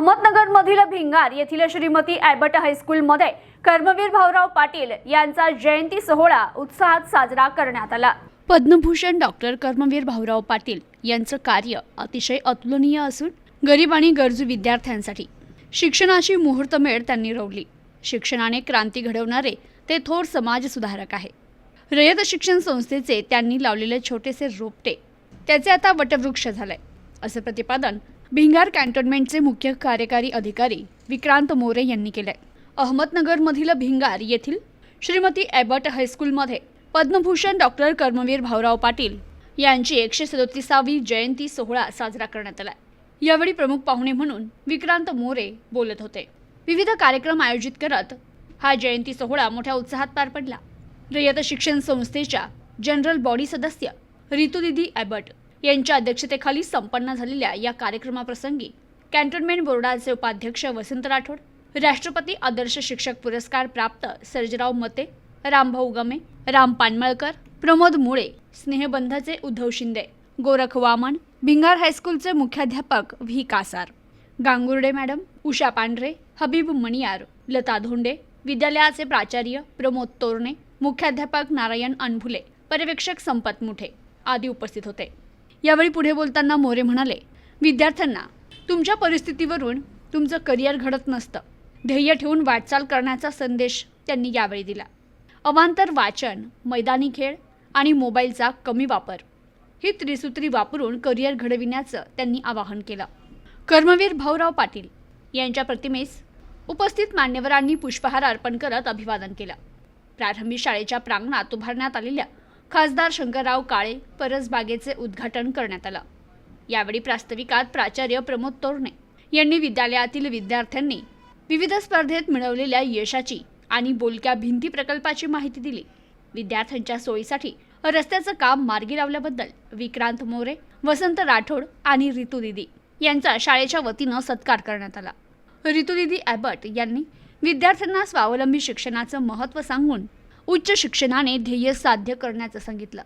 अहमदनगरमधील भिंगार येथील श्रीमती ॲबट हायस्कूलमध्ये कर्मवीर भाऊराव पाटील यांचा जयंती सोहळा उत्साहात साजरा करण्यात आला. पद्मभूषण डॉक्टर कर्मवीर भाऊराव पाटील यांचं कार्य अतिशय अतुलनीय असून गरीब आणि गरजू विद्यार्थ्यांसाठी शिक्षणाची मुहूर्तमेढ त्यांनी रोवली. शिक्षणाने क्रांती घडवणारे ते थोर समाजसुधारक आहे. रयत शिक्षण संस्थेचे त्यांनी लावलेले छोटेसे रोपटे त्याचे आता वटवृक्ष झाले असं प्रतिपादन भिंगार कॅन्टोन्मेंटचे मुख्य कार्यकारी अधिकारी विक्रांत मोरे यांनी केलंय. अहमदनगरमधील भिंगार येथील श्रीमती ॲबट हायस्कूलमध्ये पद्मभूषण डॉक्टर कर्मवीर भाऊराव पाटील यांची एकशे सदोतीसावी जयंती सोहळा साजरा करण्यात आला यावेळी प्रमुख पाहुणे म्हणून विक्रांत मोरे बोलत होते. विविध कार्यक्रम आयोजित करत हा जयंती सोहळा मोठ्या उत्साहात पार पडला. रयत शिक्षण संस्थेच्या जनरल बॉडी सदस्य रितुदिदी ॲबट यांच्या अध्यक्षतेखाली संपन्न झालेल्या या कार्यक्रमाप्रसंगी कॅन्टोन्मेंट बोर्डाचे उपाध्यक्ष वसंत राठोड राष्ट्रपती आदर्श शिक्षक पुरस्कार प्राप्त सर्जराव मते रामभाऊ गमे राम पानमळकर प्रमोद मुळे स्नेहबंधाचे उद्धव शिंदे गोरख वामन भिंगार हायस्कूलचे मुख्याध्यापक व्ही कासार गांगुर्डे मॅडम उषा पांढरे हबीब मणियार लता धोंडे विद्यालयाचे प्राचार्य प्रमोद तोरणे मुख्याध्यापक नारायण अनभुले पर्यवेक्षक संपत मुठे आदी उपस्थित होते. यावेळी पुढे बोलताना मोरे म्हणाले विद्यार्थ्यांना तुमच्या परिस्थितीवरून तुमचं करिअर घडत नसतं. ध्येय ठेवून वाटचाल करण्याचा संदेश त्यांनी यावेळी दिला. अवांतर वाचन मैदानी खेळ आणि मोबाईलचा कमी वापर ही त्रिसूत्री वापरून करिअर घडविण्याचं त्यांनी आवाहन केलं. कर्मवीर भाऊराव पाटील यांच्या प्रतिमेस उपस्थित मान्यवरांनी पुष्पहार अर्पण करत अभिवादन केलं. प्रारंभी शाळेच्या प्रांगणात उभारण्यात आलेल्या खासदार शंकरराव काळे परसबागेचे उद्घाटन करण्यात आलं. यावेळी प्रास्ताविकात प्राचार्य प्रमोद तोरणे यांनी विद्यालयातील विद्यार्थ्यांनी विविध स्पर्धेत मिळवलेल्या यशाची आणि बोलक्या भिंती प्रकल्पाची माहिती दिली. विद्यार्थ्यांच्या सोयीसाठी रस्त्याचं काम मार्गी लावल्याबद्दल विक्रांत मोरे वसंत राठोड आणि रितू दिदी यांचा शाळेच्या वतीनं सत्कार करण्यात आला. रितू दिदी ॲबट यांनी विद्यार्थ्यांना स्वावलंबी शिक्षणाचं महत्त्व सांगून उच्च शिक्षणाने ध्येय साध्य करण्याचं सांगितलं.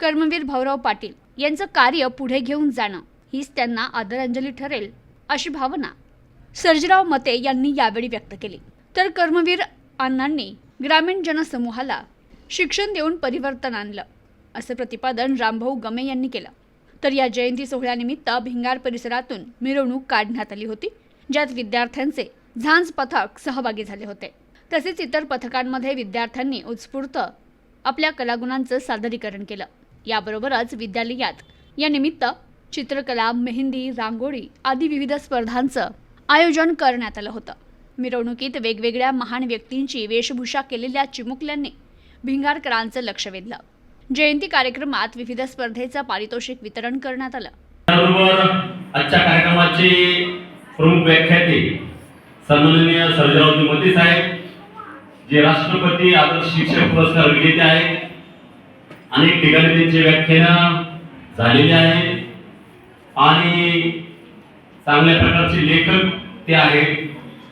कर्मवीर भाऊराव पाटील यांचं कार्य पुढे घेऊन जाणं हीच त्यांना आदरांजली ठरेल अशी भावना सर्जराव मते यांनी यावेळी व्यक्त केली. तर कर्मवीर अण्णांनी ग्रामीण जनसमूहाला शिक्षण देऊन परिवर्तन आणलं असं प्रतिपादन रामभाऊ गमे यांनी केलं. तर या जयंती सोहळ्यानिमित्त भिंगार परिसरातून मिरवणूक काढण्यात आली होती ज्यात विद्यार्थ्यांचे झांज पथक सहभागी झाले होते. तसेच इतर पथकांमध्ये विद्यार्थ्यांनी उत्स्फूर्त आपल्या कलागुणांचं सादरीकरण केलं. याबरोबरच विद्यालयात या निमित्त चित्रकला मेहंदी रांगोळी आदी विविध स्पर्धांचं आयोजन करण्यात आलं होतं. मिरवणुकीत वेगवेगळ्या महान व्यक्तींची वेशभूषा केलेल्या चिमुकल्यांनी भिंगारकरांचं लक्ष वेधलं. जयंती कार्यक्रमात विविध स्पर्धेचं पारितोषिक वितरण करण्यात आलं. आजच्या कार्यक्रमाचे प्रमुख व्याख्याते सन्माननीय सर्जराव मोदी साहेब जे राष्ट्रपती आदर्श शिक्षक पुरस्कार विजेते आहेत अनेक ठिकाणी त्यांची व्याख्यानं झालेली आहेत. आणि चांगल्या प्रकारचे लेखक ते आहेत.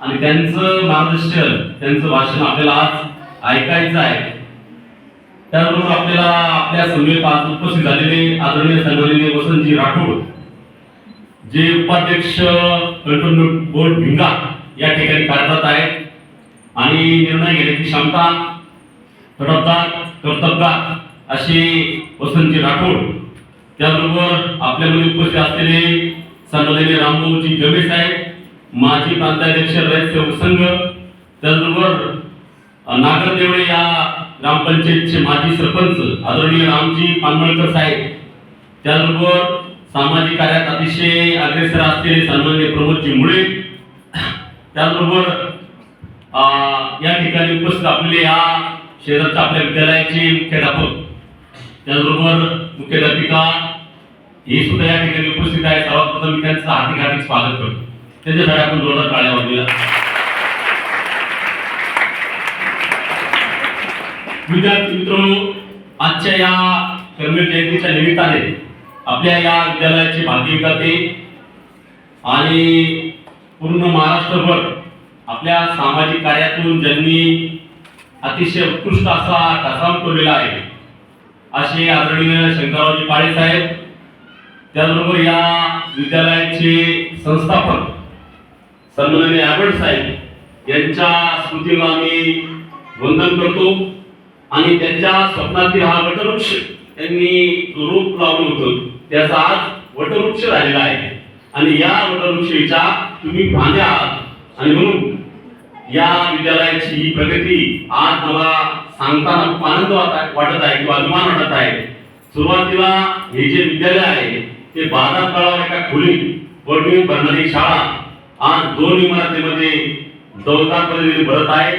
आणि त्यांचं मार्गदर्शन त्यांचं भाषण आपल्याला आज ऐकायचं आहे. त्याबरोबर आपल्याला आपल्या समेत आज उपस्थित झालेले आदरणीय सन्माननीय वसंतजी राठोड जे उपाध्यक्ष कंट्रोलमेंट बोर्ड भिंगा या ठिकाणी कार्यरत आहेत. आणि निर्णय घेण्याची क्षमता तडफदार कर्तबगार अशी वसंतजी राठोड त्याबरोबर आपल्यामध्ये उपस्थित असलेले सन्माननीय रामभाऊजी गमे साहेब माजी प्रांताध्यक्ष रयत सेवक संघ त्याचबरोबर नागरदेवळे या ग्रामपंचायतचे माजी सरपंच आदरणीय रामजी पानमळकर साहेब त्याचबरोबर सामाजिक कार्यात अतिशय अग्रेसर असलेले सन्मान्य प्रमोदजी मुळे त्याचबरोबर या ठिकाणी उपस्थित आपले या शहराचा आपल्या विद्यालयाचे मुख्याध्यापक त्याचबरोबर मुख्याध्यापिका हे सुद्धा या ठिकाणी उपस्थित आहे सर्वात प्रथम मी त्यांचं हार्दिक हार्दिक स्वागत करतो. त्यांच्यासाठी आपण जोरदार टाळ्या वाजूया विद्यार्थी मित्रांनो आजच्या या कर्मवीर जयंतीच्या निमित्ताने आपल्या या विद्यालयाचे भाग्य विकाते आणि पूर्ण महाराष्ट्रभर आपल्या सामाजिक कार्यातून ज्यांनी अतिशय उत्कृष्ट असा ठसाम कोरलेला आहे असे आदरणीय शंकररावजी पाळे साहेब त्याचबरोबर या विद्यालयाचे संस्थापक सन्माननीय आबड साहेब यांच्या स्मृतीला आम्ही वंदन करतो आणि त्यांच्या स्वप्नातील हा वटवृक्ष त्यांनी रूप लावलं होतं त्याचा आज वटवृक्ष राहिलेला आहे. आणि या वटवृक्षाच्या तुम्ही फांद्या आहात आणि म्हणून या विद्यालयाची ही प्रगती आज मला सांगताना खूप आनंद वाटत आहे किंवा अभिमान वाटत आहे. सुरुवातीला हे जे विद्यालय आहे ते बाजार तळावर एका खोलीत वर्गणी भरणारी शाळा आज दोन इमारतीमध्ये जवळदार पद्धतीने भरत आहे.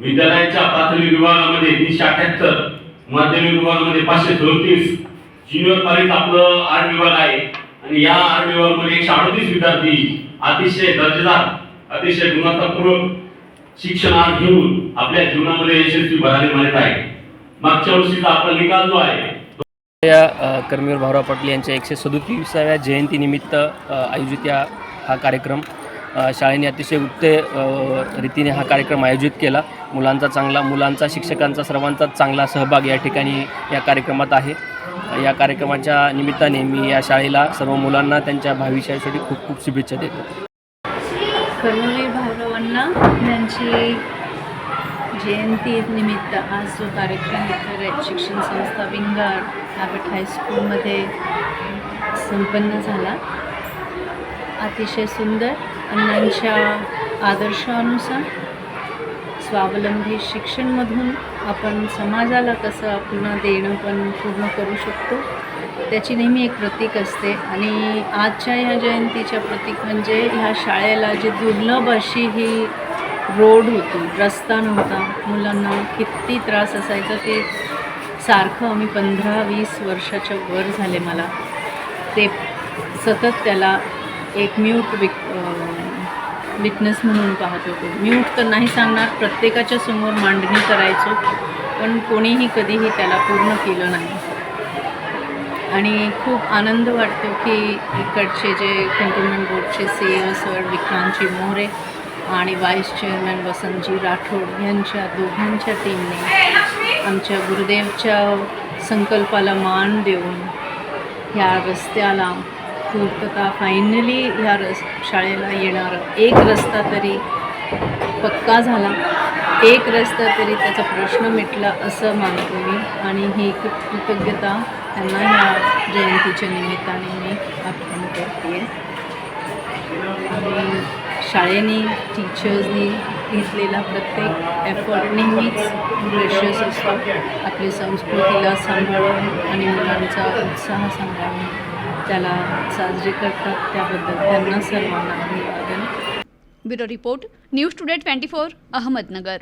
विद्यालयाच्या प्राथमिक विभागामध्ये तीनशे अठ्याहत्तर माध्यमिक विभागामध्ये पाचशे चौतीस ज्युनियर कॉलेज आपलं आर्ट विभाग आहे. आणि या आर्ट विभागामध्ये एकशे अडतीस विद्यार्थी अतिशय दर्जेदार अतिशय गुणवत्तापूर्वक शिक्षण आज घेऊन आपल्या जीवनामध्ये यशस्वी भरारी मारत आहे. मागच्या वर्षीचा आपला निकाल जो आहे या कर्मवीर भाऊराव पाटील यांच्या एकशे सदोतीसाव्या जयंतीनिमित्त आयोजित या हा कार्यक्रम. शाळेने अतिशय उत्ते अ, रीतीने हा कार्यक्रम आयोजित केला. मुलांचा चांगला मुलांचा शिक्षकांचा सर्वांचा चांगला सहभाग या ठिकाणी या कार्यक्रमात आहे. या कार्यक्रमाच्या निमित्ताने मी या शाळेला सर्व मुलांना त्यांच्या भविष्यासाठी खूप खूप शुभेच्छा देतो. कर्मवीर भाऊरावांना त्यांची जयंती निमित्त आज जो कार्यक्रम इतर शिक्षण संस्था विंगार ॲबट हायस्कूलमध्ये संपन्न झाला. अतिशय सुंदर अण्णांच्या आदर्शानुसार स्वावलंबी शिक्षणमधून आपण समाजाला कसं पूर्ण देणं पण पूर्ण करू शकतो. त्याची नेहमी एक प्रतीक असते. आणि आजच्या ह्या जयंतीच्या प्रतीक म्हणजे ह्या शाळेला जी दुर्लभ अशी ही रोड होती रस्ता नव्हता. मुलांना किती त्रास असायचा ते सारखं आम्ही पंधरा वीस वर्षाच्या वर झाले मला. ते सतत त्याला एक म्यूट विक विटनेस म्हणून पाहत होतो. म्यूट तर नाही सांगणार प्रत्येकाच्या समोर मांडणी करायचो पण कोणीही कधीही त्याला पूर्ण केलं नाही. आणि खूप आनंद वाटतो की इकडचे जे कंटोनमेंट बोर्डचे सी ओ सर विक्रांतजी मोरे आणि व्हाईस चेअरमॅन वसंतजी राठोड यांच्या दोघांच्या टीमने आमच्या गुरुदेवच्या संकल्पाला मान देऊन ह्या रस्त्याला पूर्तता फायनली ह्या रस शाळेला येणारं एक रस्ता तरी पक्का झाला. एक रस्ता तरी त्याचा प्रश्न मिटला असं मानतो मी. आणि ही कृतज्ञता त्यांना ह्या जयंतीच्या निमित्ताने मी अर्पण करते आणि शाळेने टीचर्सनी घेतलेला प्रत्येक एफर्ट नेहमीच प्रेशस असतो. आपली संस्कृतीला सांभाळून आणि मुलांचा उत्साह सांभाळून त्याला साजरे करतात. त्याबद्दल त्यांना सर्वांना अभिवादन. Bureau report news today twenty four Ahmednagar.